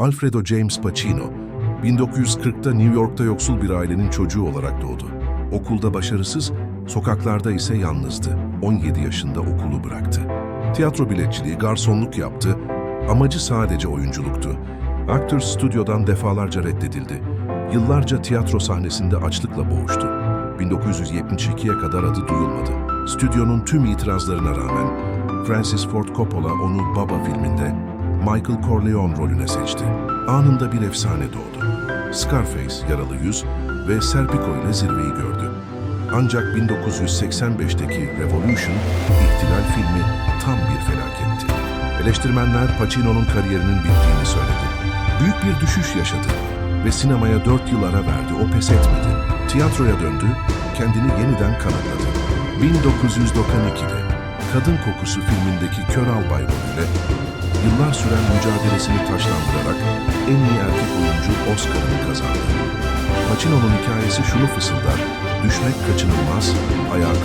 Alfredo James Pacino, 1940'ta New York'ta yoksul bir ailenin çocuğu olarak doğdu. Okulda başarısız, sokaklarda ise yalnızdı. 17 yaşında okulu bıraktı. Tiyatro biletçiliği, garsonluk yaptı. Amacı sadece oyunculuktu. Aktör stüdyodan defalarca reddedildi. Yıllarca tiyatro sahnesinde açlıkla boğuştu. 1972'ye kadar adı duyulmadı. Stüdyonun tüm itirazlarına rağmen Francis Ford Coppola onu Baba filminde Michael Corleone rolüne seçti. Anında bir efsane doğdu. Scarface, Yaralı Yüz ve Serpico ile zirveyi gördü. Ancak 1985'teki Revolution, İhtilal filmi tam bir felaketti. Eleştirmenler Pacino'nun kariyerinin bittiğini söyledi. Büyük bir düşüş yaşadı ve sinemaya dört yıl ara verdi, o pes etmedi. Tiyatroya döndü, kendini yeniden kanıtladı. 1992'de Kadın Kokusu filmindeki Kör Albay rolüyle yıllar süren mücadelesini taşlandırarak en iyi erkek oyuncu Oscar'ını kazandı. Pacino'nun hikayesi şunu fısıldar, düşmek kaçınılmaz, ayağa